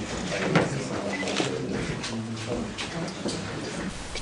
Thank you.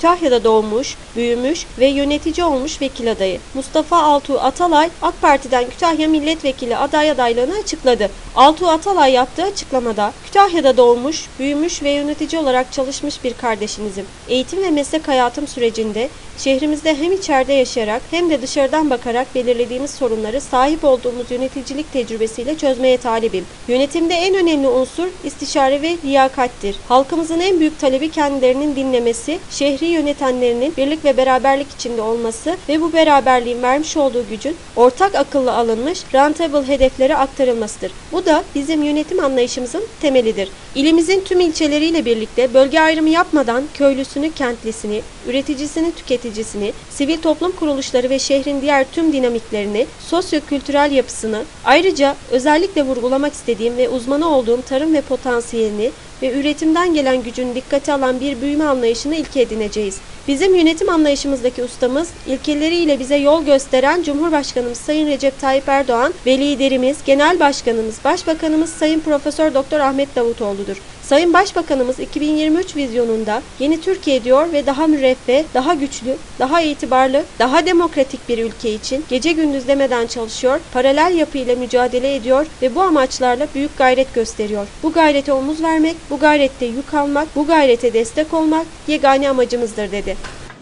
Kütahya'da doğmuş, büyümüş ve yönetici olmuş vekil adayı. Mustafa Altuğ Atalay, AK Parti'den Kütahya Milletvekili aday adaylığını açıkladı. Altuğ Atalay yaptığı açıklamada, Kütahya'da doğmuş, büyümüş ve yönetici olarak çalışmış bir kardeşinizim. Eğitim ve meslek hayatım sürecinde şehrimizde hem içeride yaşayarak hem de dışarıdan bakarak belirlediğimiz sorunları sahip olduğumuz yöneticilik tecrübesiyle çözmeye talibim. Yönetimde en önemli unsur istişare ve liyakattir. Halkımızın en büyük talebi kendilerinin dinlemesi, şehri yönetenlerinin birlik ve beraberlik içinde olması ve bu beraberliğin vermiş olduğu gücün ortak akılla alınmış rentable hedeflere aktarılmasıdır. Bu da bizim yönetim anlayışımızın temelidir. İlimizin tüm ilçeleriyle birlikte bölge ayrımı yapmadan köylüsünü, kentlisini, üreticisini, tüketicisini, sivil toplum kuruluşları ve şehrin diğer tüm dinamiklerini, sosyo-kültürel yapısını, ayrıca özellikle vurgulamak istediğim ve uzmanı olduğum tarım ve potansiyelini ve üretimden gelen gücün dikkate alan bir büyüme anlayışını ilke edineceğiz. Bizim yönetim anlayışımızdaki ustamız, ilkeleriyle bize yol gösteren Cumhurbaşkanımız Sayın Recep Tayyip Erdoğan ve liderimiz, Genel Başkanımız, Başbakanımız Sayın Profesör Doktor Ahmet Davutoğlu'dur. Sayın Başbakanımız 2023 vizyonunda yeni Türkiye diyor ve daha müreffeh, daha güçlü, daha itibarlı, daha demokratik bir ülke için gece gündüz demeden çalışıyor, paralel yapıyla mücadele ediyor ve bu amaçlarla büyük gayret gösteriyor. Bu gayrete omuz vermek, bu gayrette yük almak, bu gayrete destek olmak yegane amacımızdır dedi.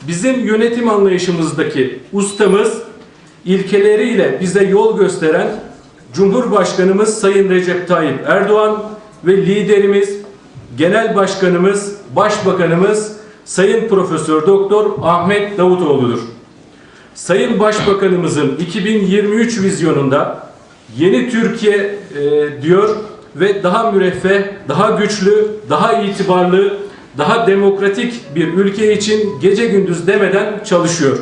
Bizim yönetim anlayışımızdaki ustamız ilkeleriyle bize yol gösteren Cumhurbaşkanımız Sayın Recep Tayyip Erdoğan ve liderimiz, Genel Başkanımız, Başbakanımız Sayın Profesör Doktor Ahmet Davutoğlu'dur. Sayın Başbakanımızın 2023 vizyonunda yeni Türkiye e, diyor ve daha müreffeh, daha güçlü, daha itibarlı, daha demokratik bir ülke için gece gündüz demeden çalışıyor.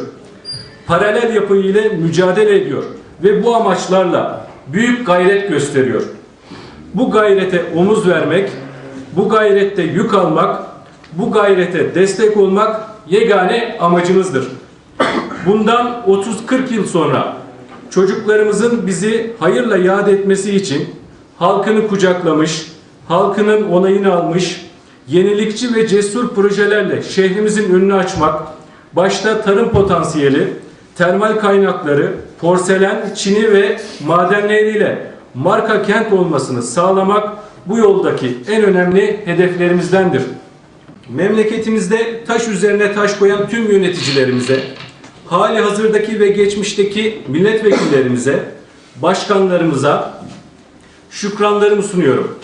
Paralel yapı ile mücadele ediyor ve bu amaçlarla büyük gayret gösteriyor. Bu gayrete omuz vermek, bu gayrette yük almak, bu gayrete destek olmak yegane amacımızdır. Bundan 30-40 yıl sonra çocuklarımızın bizi hayırla yad etmesi için halkını kucaklamış, halkının onayını almış, yenilikçi ve cesur projelerle şehrimizin önünü açmak, başta tarım potansiyeli, termal kaynakları, porselen, çini ve madenleriyle marka kent olmasını sağlamak bu yoldaki en önemli hedeflerimizdendir. Memleketimizde taş üzerine taş koyan tüm yöneticilerimize, hali hazırdaki ve geçmişteki milletvekillerimize, başkanlarımıza şükranlarımı sunuyorum.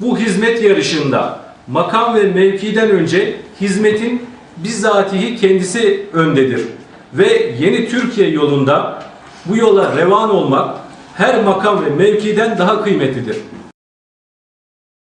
Bu hizmet yarışında makam ve mevkiden önce hizmetin bizzatihi kendisi öndedir. Ve yeni Türkiye yolunda bu yola revan olmak her makam ve mevkiden daha kıymetlidir.